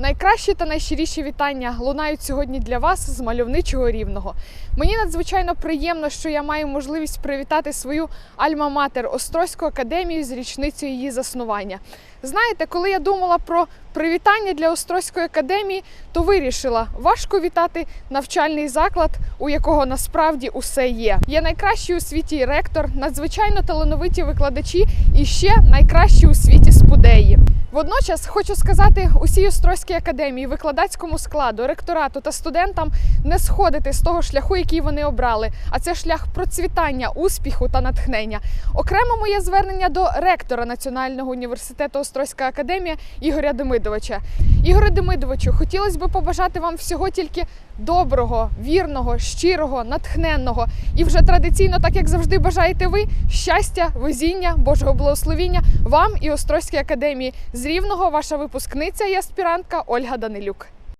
Найкращі та найщиріші вітання лунають сьогодні для вас з мальовничого рівного. Мені надзвичайно приємно, що я маю можливість привітати свою альма-матер Острозьку академію з річницею її заснування. Знаєте, коли я думала про привітання для Острозької академії, то вирішила важко вітати навчальний заклад, у якого насправді усе є. Є найкращий у світі ректор, надзвичайно талановиті викладачі і ще найкращі у світі. Водночас хочу сказати усій Острозькій академії, викладацькому складу, ректорату та студентам не сходити з того шляху, який вони обрали. А це шлях процвітання, успіху та натхнення. Окремо моє звернення до ректора Національного університету Острозька академія Ігоря Демидовича. Ігоре Демидовичу, хотілося б побажати вам всього тільки доброго, вірного, щирого, натхненного. І вже традиційно, так як завжди бажаєте ви, щастя, везіння, Божого благословіння вам і Острозькій академії. Рівного ваша випускниця і аспірантка Ольга Данилюк.